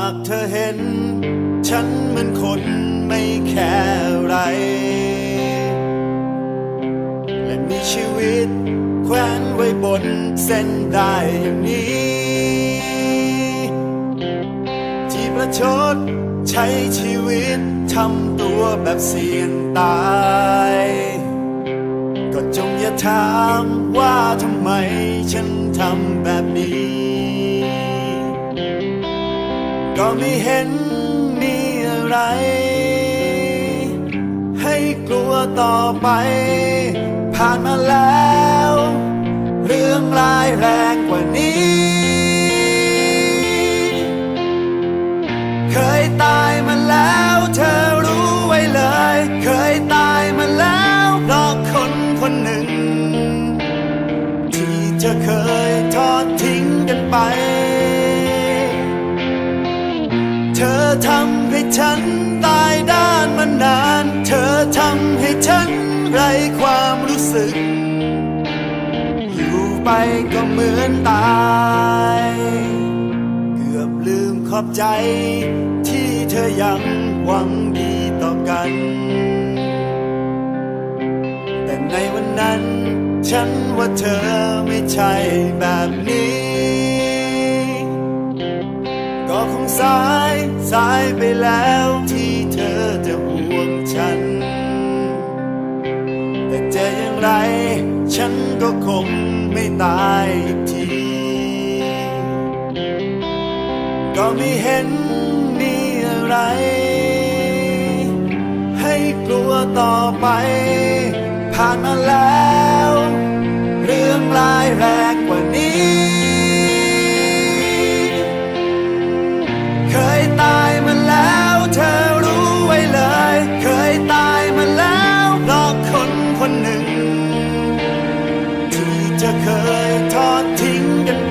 ากเธอเห็น ฉันเหมือนคนไม่แคร์ไร และมีชีวิตแขวนไว้บนเส้นได้อย่างนี้ ที่ประชดใช้ชีวิตทำตัวแบบเสี่ยงตาย ก็จงอย่าถามว่าทำไมฉันทำแบบนี้ ก็ไม่เห็นมีอะไร ให้กลัวต่อไป ผ่านมาแล้ว เรื่องร้ายแรงกว่านี้ เคยตายมาแล้วเธอรู้ไว้เลย เคยตายมาแล้วเพราะคนคนหนึ่ง ที่เธอเคยทอดทิ้งกันไป ทำให้ฉันตายด้านมานาน เธอทำให้ฉันไร้ความรู้สึก อยู่ไปก็เหมือนตาย เกือบลืมขอบใจ ที่เธอยังหวังดีต่อกัน แต่ในวันนั้น ฉันว่าเธอไม่ใช่แบบนี้ ก็คงสายสายไปแล้วที่เธอจะห่วงฉัน แต่จะอย่างไร ฉันก็คงไม่ตายอีกที ก็ไม่เห็นมีอะไร ให้กลัวต่อไป ผ่านมาแล้ว เรื่องร้ายแรงกว่า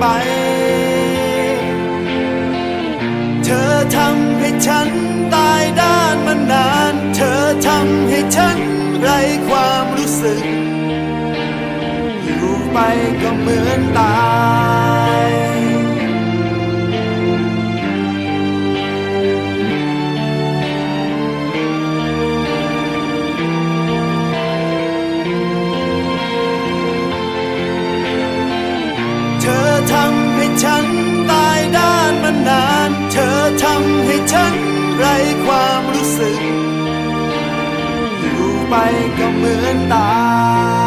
ไป เธอทำให้ฉันตายด้านมานาน เธอทำให้ฉันไร้ความรู้สึก อยู่ไปก็เหมือนตาย ฉันไรความรู้สึกอยู่ไปก็เหมือนตาย